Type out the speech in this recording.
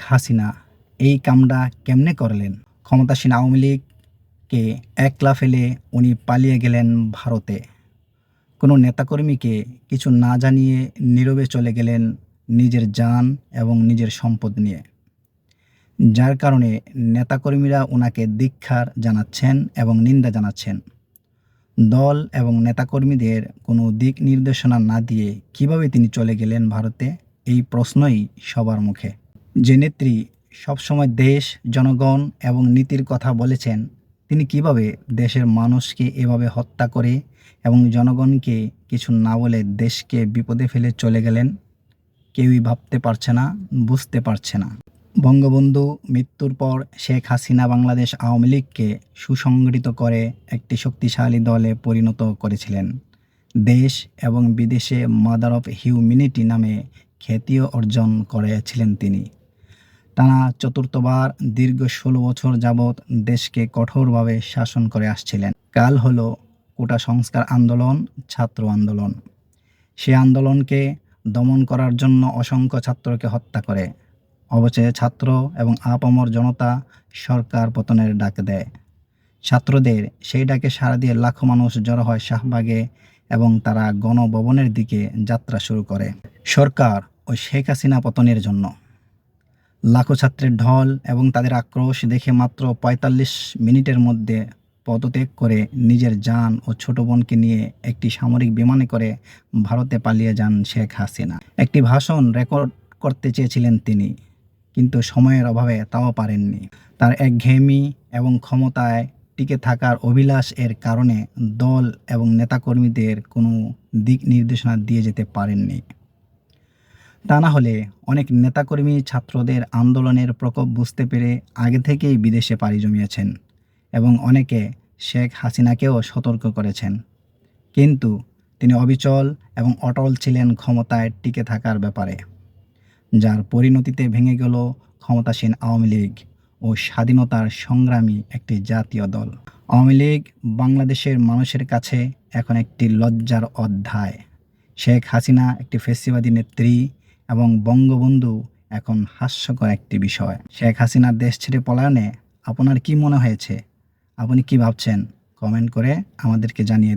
হাসিনা এই কামটা কেমনে করলেন? ক্ষমতাসীন আওয়ামী লীগকে একলা ফেলে উনি পালিয়ে গেলেন ভারতে। কোনো নেতাকর্মীকে কিছু না জানিয়ে নীরবে চলে গেলেন নিজের যান এবং নিজের সম্পদ নিয়ে। যার কারণে নেতাকর্মীরা ওনাকে দীক্ষার জানাচ্ছেন এবং নিন্দা জানাচ্ছেন। দল এবং নেতাকর্মীদের কোনো দিক নির্দেশনা না দিয়ে কীভাবে তিনি চলে গেলেন ভারতে, এই প্রশ্নই সবার মুখে। যে নেত্রী সবসময় দেশ, জনগণ এবং নীতির কথা বলেছেন, তিনি কীভাবে দেশের মানুষকে এভাবে হত্যা করে এবং জনগণকে কিছু না বলে দেশকে বিপদে ফেলে চলে গেলেন? কেউই ভাবতে পারছে না, বুঝতে পারছে না। বঙ্গবন্ধু মৃত্যুর পর শেখ হাসিনা বাংলাদেশ আওয়ামী লীগকে সুসংগঠিত করে একটি শক্তিশালী দলে পরিণত করেছিলেন। দেশ এবং বিদেশে মাদার অফ হিউম্যানিটি নামে খ্যাতিও অর্জন করেছিলেন তিনি। টানা চতুর্থবার দীর্ঘ ষোলো বছর যাবৎ দেশকে কঠোরভাবে শাসন করে আসছিলেন। কাল হল কোটা সংস্কার আন্দোলন, ছাত্র আন্দোলন। সে আন্দোলনকে দমন করার জন্য অসংখ্য ছাত্রকে হত্যা করে। অবশেষে ছাত্র এবং আপামর জনতা সরকার পতনের ডাক দেয়। ছাত্রদের সেই ডাকে সাড়া দিয়ে লাখো মানুষ জড়ো হয় শাহবাগে এবং তারা গণভবনের দিকে যাত্রা শুরু করে। সরকার ও শেখ হাসিনা পতনের জন্য। লাখো ছাত্রের ঢল এবং তাদের আক্রোশ দেখে মাত্র পঁয়তাল্লিশ মিনিটের মধ্যে পদত্যাগ করে নিজের যান ও ছোট বোনকে নিয়ে একটি সামরিক বিমানে করে ভারতে পালিয়ে যান শেখ হাসিনা। একটি ভাষণ রেকর্ড করতে চেয়েছিলেন তিনি, কিন্তু সময়ের অভাবে তাও পারেননি। তার এক একঘেয়েমি এবং ক্ষমতায় টিকে থাকার অভিলাষ এর কারণে দল এবং নেতাকর্মীদের কোনো দিক নির্দেশনা দিয়ে যেতে পারেননি। তা না হলে অনেক নেতাকর্মী ছাত্রদের আন্দোলনের প্রকোপ বুঝতে পেরে আগে থেকেই বিদেশে পাড়ি জমিয়েছেন এবং অনেকে শেখ হাসিনাকেও সতর্ক করেছেন। কিন্তু তিনি অবিচল এবং অটল ছিলেন ক্ষমতায় টিকে থাকার ব্যাপারে, যার পরিণতিতে ভেঙে গেল ক্ষমতাসীন আওয়ামী লীগ ও স্বাধীনতার সংগ্রামী একটি জাতীয় দল। আওয়ামী লীগ বাংলাদেশের মানুষের কাছে এখন একটি লজ্জার অধ্যায়। শেখ হাসিনা একটি ফেসিবাদী নেত্রী এবং বঙ্গবন্ধু এখন হাস্যকর একটি বিষয়। শেখ হাসিনার দেশ ছেড়ে পলায়নে আপনার কি মনে হয়েছে? আপনি কি ভাবছেন? কমেন্ট করে আমাদেরকে জানিয়ে